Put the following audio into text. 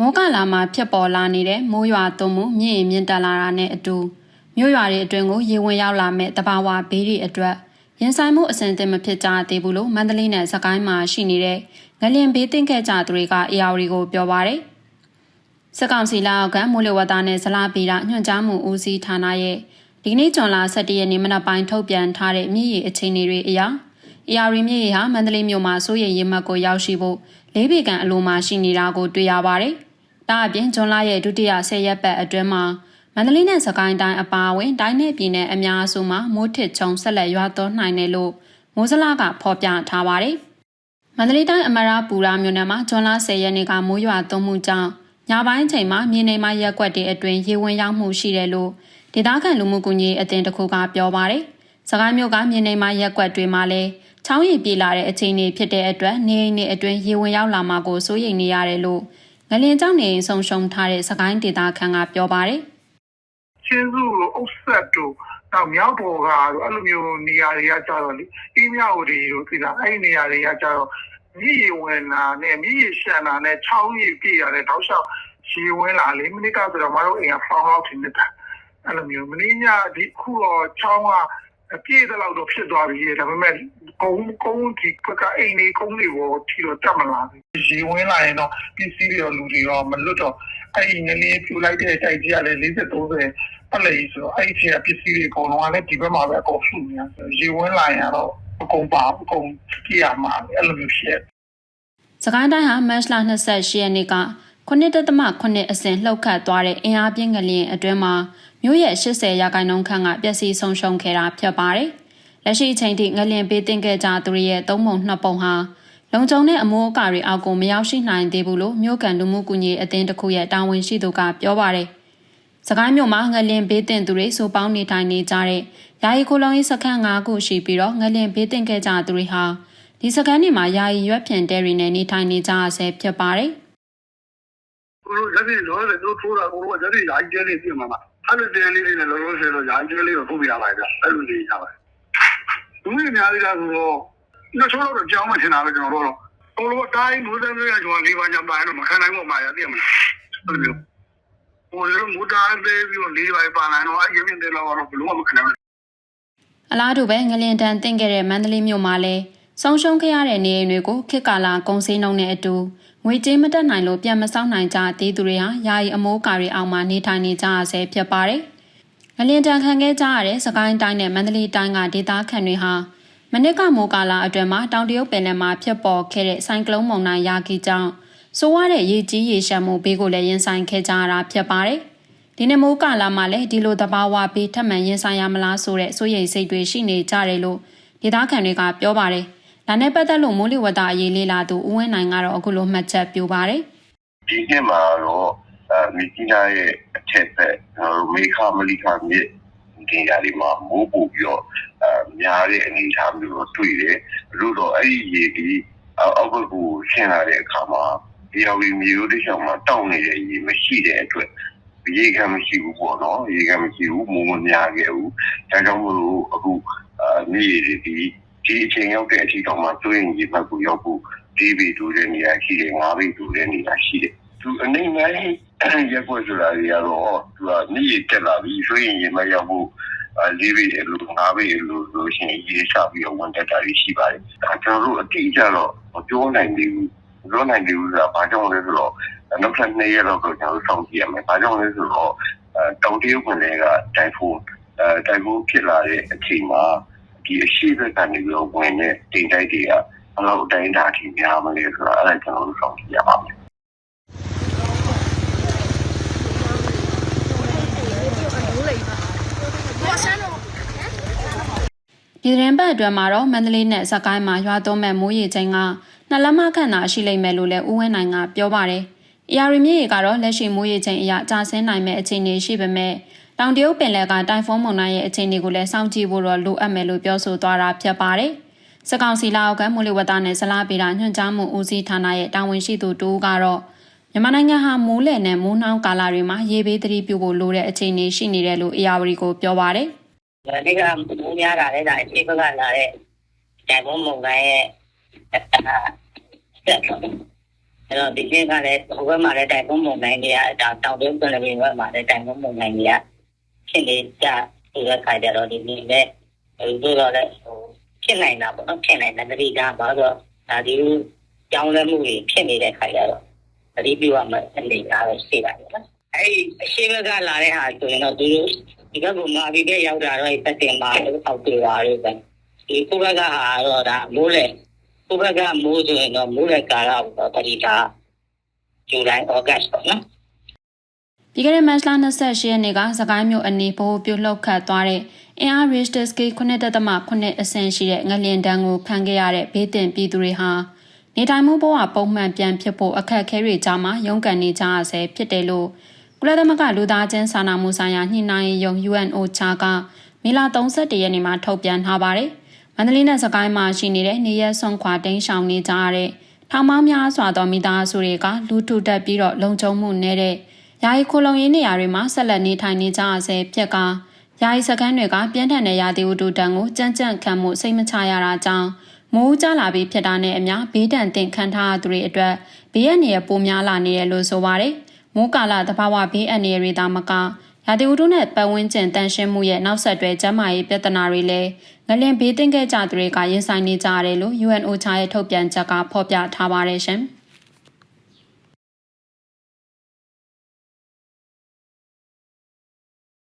မိုးကလာမှာဖြစ်ပေါ်လာနေတဲ့မိုးရွာသွန်းမှုမြင့်ရင်မြင့်တက်လာတာနဲ့အတူမြို့ရွာတွေအတွင်းကိုရေဝင်ရောက်လာမဲ့တဘာဝဘေးတွေအတွက်ရင်ဆိုင်မှုအဆင်သင့်မဖြစ်ကြသေးဘူးလို့မန္တလေးနယ်စကိုင်းမှာရှိနေတဲ့ငလျင်ဘေးတင်ခဲ့ကြသူတွေကအေယာဝတီကိုပြောပါရယ်စက်ကောင်စီလက်အောက်ကမိုးလေဝသနဲ့ဇလားပီတာညွှန်ကြားမှုဦးစီးဌာနရဲ့ဒီကနေ့ဇွန်လ17ရက်နေ့မနက်ပိုင်းထုတ်ပြန်ထားတဲ့မြစ်ရေအခြေအနေတွေအရအေယာရီမြစ်ရေဟာမန္တလေးမြို့မှာစိုးရိမ်ရေမှတ်ကိုရောက်ရှိဖို့လေးပေကန်အလိုမှာရှိနေတာကိုတွေ့ရပါတယ်။ ဒါအပြင်ဇွန်လရဲ့ဒုတိယ10ရက်ပတ်အတွင်းမှာမန္တလေးနဲ့စကိုင်းတိုင်းအပါအဝင်တိုင်းနယ်ပြည်နယ်အများအစုမှာမိုးထစ်ချုံဆက်လက်ရွာသွန်းနိုင်တယ်လို့မိုးစလာကဖော်ပြထားပါတယ်။မန္တလေးတိုင်းအမရပူရာမြို့နယ်မှာဇွန်လ10ရက်နေ့ကမိုးရွာသွန်းမှုကြောင့်ညပိုင်းချိန်မှာမြေနေမရက်ကွက်တွေအတွင်းရေဝင်ရောက်မှုရှိတယ်လို့ဒေသခံလူမှုကွန်ရက်အသင်းတစ်ခုကပြောပါတယ်။စကိုင်းမြို့ကမြေနေမရက်ကွက်တွေမှာလည်းချောင်းရည်ပြေလာတဲ့အခြေအနေဖြစ်တဲ့အတွက်နေအိမ်တွေအတွင်းရေဝင်ရောက်လာမှာကိုစိုးရိမ်နေရတယ်လို့ ငလင်ကြောင့်နေအိမ်ဆုံရှုံထားတဲ့စကိုင်းဒေသခံကပြောပါတယ်။ချင်းစုတို့အုပ်ဆက်တို့နောက်မြောက်ပေါ်ကတို့အဲ့လိုမျိုးနေရာတွေကကြတော့လေအင်းမြောက်တွေတို့သိလားအဲ့ဒီနေရာတွေကကြတော့မြည်ရဝင်လာနဲ့မြည်ရရှန်လာနဲ့ချောင်းကြီးပြည့်ရတယ်တောက်လျှောက်ရှည်ဝင်လာလေမိနစ်ကဆိုတော့မတို့အိမ်ကဖောင်းလောက်ထင်နေတာအဲ့လိုမျိုးမင်းညဒီခုတော့ချောင်းကအပြည့်တဲ့လောက်တော့ဖြစ်သွားပြီဒါပေမဲ့ ကုန်းကုန်းဒီကကအိမ်လေးကုန်းလေးကိုထီတော့တက်မလာဘူးရှည်ဝင်လာရင်တော့ပစ္စည်းတွေရောလူတွေရောမလွတ်တော့အဲ့ဒီငလေးပြူလိုက်တဲ့တိုက်ကြီးကလည်း40 30အဲ့လေဆိုတော့အဲ့ဒီအပစ္စည်းတွေအကုန်လုံးကလည်းဒီဘက်မှာပဲအကုန်စုနေရဆိုရေဝင်လာရင်တော့အကုန်ပါအကုန်ကြည့်ရမှာအဲ့လိုမျိုးဖြစ်စကိုင်းတိုင်းဟာမတ်လ28ရက်နေ့က9.8အဆင့်လှုပ်ခတ်သွားတဲ့အင်အားပြင်းကလျင်အတွင်းမှာမြို့ရဲ့80ရာခိုင်နှုန်းခန့်ကပျက်စီးဆုံးရှုံးခဲ့တာဖြစ်ပါတယ်။ လက်ရှိအချိန်ထိငလျင်ပေးတင်ခဲ့ကြသူတွေရဲ့သုံးပုံနှစ်ပုံဟာလုံခြုံတဲ့အမိုးအကာတွေအောက်ကိုမရောက်ရှိနိုင်သေးဘူးလို့မြို့ကန်လူမှုကူညီအသင်းတစ်ခုရဲ့တာဝန်ရှိသူကပြောပါတယ်။စကိုင်းမြို့မှာငလျင်ဘေးတင်သူတွေစိုးပေါင်းနေထိုင်နေကြတဲ့ယာယီခိုလုံရေးစခန်း၅ခုရှိပြီးတော့ငလျင်ဘေးတင်ခဲ့ကြသူတွေဟာဒီစခန်းတွေမှာယာယီရွက်ဖြန်တဲတွေနဲ့နေထိုင်နေကြရဆဲဖြစ်ပါတယ်။ကိုလိုလက်ပြီးလောလည်းတို့ထိုးတာကိုလိုကလက်ပြီးရာကြီးကျဲလေးပြင်မှာမှာအဲ့လိုတင်းလေးလေးနဲ့လောလောဆယ်တော့ရာကြီးကျဲလေးကိုထုတ်ပြရပါဗျအဲ့လိုနေရပါတယ် သူကြီးအများကြီးလားဆိုတော့နှစ်ချိုးတော့ကြောင်းမထင်တာပဲကျွန်တော်တို့တော့ကိုလိုတိုင်းမိုးတန်းလေးကကျွန်တော်လေးပါးညပိုင်းတော့မခံနိုင်ဘူးမှာရသိမလားအဲ့လိုမျိုးဟိုလိုမိုးတန်းသေးပြီးတော့လေးပါးပါလာတော့အရင်ကတည်းကတော့ဘလို့မခံနိုင်ဘူးအလားတူပဲငလင်တန်တင်ခဲ့တဲ့မန္တလေးမြို့မှာလည်းဆုံးရှုံးခဲ့ရတဲ့နေအိမ်တွေကိုခေတ်ကာလကုန်စည်နှုန်းနဲ့အတူငွေကြေးမတက်နိုင်လို့ပြန်မဆောင်နိုင်ကြသေးသူတွေဟာယာယီအမိုးကာတွေအောက်မှာနေထိုင်နေကြရဆဲဖြစ်ပါတယ်။ ငလင်တန်ခံခဲ့ကြရတဲ့စကိုင်းတိုင်းနဲ့မန္တလေးတိုင်းကဒေသခံတွေဟာမနစ်ကမိုးကာလအတွင်းမှာတောင်တရုတ်ပင်လယ်မှာဖြစ်ပေါ်ခဲ့တဲ့ဆိုင်ကလုန်းမုန်တိုင်းရာဂီကြောင့်ဆိုးရတဲ့ရေကြီးရေရှမ်းမှုဘေးကိုလည်းရင်ဆိုင်ခဲ့ကြရတာဖြစ်ပါတယ်။ဒီနေ့မိုးကာလမှာလည်းဒီလိုသဘာဝဘေးထပ်မံရင်ဆိုင်ရမလားဆိုတဲ့စိုးရိမ်စိတ်တွေရှိနေကြတယ်လို့ဒေသခံတွေကပြောပါတယ်။ဒါနဲ့ပတ်သက်လို့မိုးလေဝသအရေးလေးလာသူဦးဝင်းနိုင်ကတော့အခုလိုမှတ်ချက်ပြပါတယ်ဒီနှစ်မှာတော့ အဲမီကီနာရဲ့အထက်ဘက်ကျွန်တော်တို့မေခမလီခမြစ်ဒီနေရာတွေမှာမိုးပို့ပြီးတော့အဲများတဲ့အနေအထားမျိုးတော့တွေ့တယ်။လို့တော့အဲ့ဒီရေဒီအောက်ဘက်ကိုဆင်းလာတဲ့အခါမှာဒီရောက်ပြီးမျိုးတစ်ချောင်းမှာတောက်နေတဲ့ရေမရှိတဲ့အတွက်ရေကမရှိဘူးပေါ့နော်ရေကမရှိဘူးမိုးမများခဲ့ဘူးဒါကြောင့်မို့လို့အခုအာနေရည်ဒီဒီအချိန်ရောက်တဲ့အချိန်တော့မှတွင်းရေဘက်ကိုရောက်ဖို့ဒီဘီတူတဲ့နေရာရှိတယ်ငါးဘီတူတဲ့နေရာရှိတယ်သူအနေနဲ့ ရက်ွက်ဆိုတာတွေကတော့သူကနေရတက်လာပြီးဆိုရင်ရေမရောက်ဖို့အာလေးဘီလိုငါးဘီလိုလို့ရှိရင်ရေချပြီးတော့ဝန်တက်တာရှိပါတယ်အဲကျွန်တော်တို့အတိအကျတော့မပြောနိုင်သေးဘူးပြောနိုင်သေးဘူးဆိုတာဘာကြောင့်လဲဆိုတော့နောက်ထပ်နှစ်ရက်တော့ကျွန်တော်တို့စောင့်ကြည့်ရမယ်ဘာကြောင့်လဲဆိုတော့အဲတောင်တရုတ်ပြည်ကတိုင်ဖုန်းအဲတိုင်ဖုန်းဖြစ်လာတဲ့အချိန်မှာဒီအရှိဘက်ကနေပြီးတော့ဝင်တဲ့တင်တိုက်တွေကဘယ်လောက်အတိုင်းအတာထိများမလဲဆိုတာအဲ့ဒါကျွန်တော်တို့စောင့်ကြည့်ရပါမယ် ပြည်တွင်ဘက်အတွင်းမှာတော့မန္တလေးနဲ့စကိုင်းမှာရွာသွန်းမဲ့မိုးရေချိန်ကနှစ်လက်မခန့်သာရှိလိမ့်မယ်လို့လည်းဦးဝင်းနိုင်ကပြောပါတယ်။ AR မြစ်ရေကတော့လက်ရှိမိုးရေချိန်အရကျဆင်းနိုင်မဲ့အခြေအနေရှိပေမဲ့တောင်တရုတ်ပင်လယ်ကတိုင်ဖုန်းမုန်တိုင်းရဲ့အခြေအနေကိုလည်းစောင့်ကြည့်ဖို့တော့လိုအပ်မယ်လို့ပြောဆိုသွားတာဖြစ်ပါတယ်။စကောင်စီလာအောက်ကမိုးလေဝသနဲ့ဇလားပေတာညွှန်ကြားမှုဦးစီးဌာနရဲ့တာဝန်ရှိသူတူကတော့မြန်မာနိုင်ငံဟာမိုးလယ်နဲ့မိုးနှောင်းကာလတွေမှာရေဘေးသတိပြုဖို့လိုတဲ့အခြေအနေရှိနေတယ်လို့ AR ကိုပြောပါတယ်။ ဒီကမိုးများတာလည်းဒါအရှိဘကလာတဲ့တိုင်ပုံမုန်တိုင်းရဲ့ဆက်တော့အဲ့တော့ဒီကင်းကလည်းဟိုဘက်မှာလည်းတိုင်ပုံမုံနိုင်ကြီးကတောင်တောင်တွင်းပြည်နယ်ဘက်မှာလည်းတိုင်ပုံမုံနိုင်ကြီးကဖြစ်နေကြဒီကခိုင်ကြတော့ဒီနေ့လည်းဒီလိုတော့လည်းဟိုဖြစ်နိုင်တာပေါ့နော်ဖြစ်နိုင်တဲ့တတိကဘာလို့ဒါဒီကြောင်းလဲမှုတွေဖြစ်နေတဲ့ခိုင်ကြတော့တတိပြုရမယ်အနေအားပဲရှိတာပေါ့နော်အဲ့ဒီအရှိဘက်ကလာတဲ့ဟာဆိုရင်တော့သူတို့ ဒီဘက်ကမာပြီးတဲ့ရောက်တာတော့ပတ်တင်ပါလို့အောက်ပြေပါလို့ပဲဒီခုဘက်ကဟာတော့ဒါမိုးလေခုဘက်ကမိုးဆိုရင်တော့မိုးလေကာရတော့တတိကဇူလိုင်ဩဂတ်ပေါ့နော်ပြီးခဲ့တဲ့မတ်လ28ရက်နေ့ကစကိုင်းမြို့အနီးဘိုးပြုတ်လှုပ်ခတ်သွားတဲ့အင်အား Richter scale 9.8အဆင့်ရှိတဲ့ငလျင်တန်းကိုခံခဲ့ရတဲ့ဘေးတင်ပြည်သူတွေဟာနေထိုင်မှုဘဝပုံမှန်ပြန်ဖြစ်ဖို့အခက်အခဲတွေကြားမှာရုန်းကန်နေကြရဆဲဖြစ်တယ်လို့ကု လသမဂ္ဂလူသားချင်းစာနာမှုဆိုင်ရာညှိနှိုင်းရေးယုံ UNOCHA ကမေလ31ရက်နေ့မှာထုတ်ပြန်ထားပါတယ်။မန္တလေးနဲ့စကိုင်းမှာရှိနေတဲ့နေရက်ဆွန်ခွာတိန်းရှောင်နေကြရတဲ့ထောင်ပေါင်းများစွာသောမိသားစုတွေကလူထုတက်ပြီးတော့လုံခြုံမှုနေတဲ့ယာယီခိုလုံရင်းနေရာတွေမှာဆက်လက်နေထိုင်နေကြရဆဲဖြစ်ကယာယီစခန်းတွေကပြင်းထန်တဲ့ရာသီဥတုတန်ကိုကြမ်းကြမ်းခံမှုစိတ်မချရတာကြောင့်မိုးကြလာပြီးဖြစ်တာနဲ့အမျှဘေးဒဏ်တင်ခံထားရသူတွေအတွက်ဘေးအန္တရာယ်ပိုများလာနေတယ်လို့ဆိုပါတယ်။ မိုးကာလသဘာဝဘေးအန္တရာယ်တွေသာမကရာသီဥတုနဲ့ပတ်ဝန်းကျင်တန်ရှင်းမှုရဲ့နောက်ဆက်တွဲကျန်းမာရေးပြဿနာတွေလည်းငလင်ဘေးတင်ခဲ့ကြသူတွေကရင်ဆိုင်နေကြရတယ်လို့ UNOCHA ရဲ့ထုတ်ပြန်ချက်ကဖော်ပြထားပါတယ်ရှင်။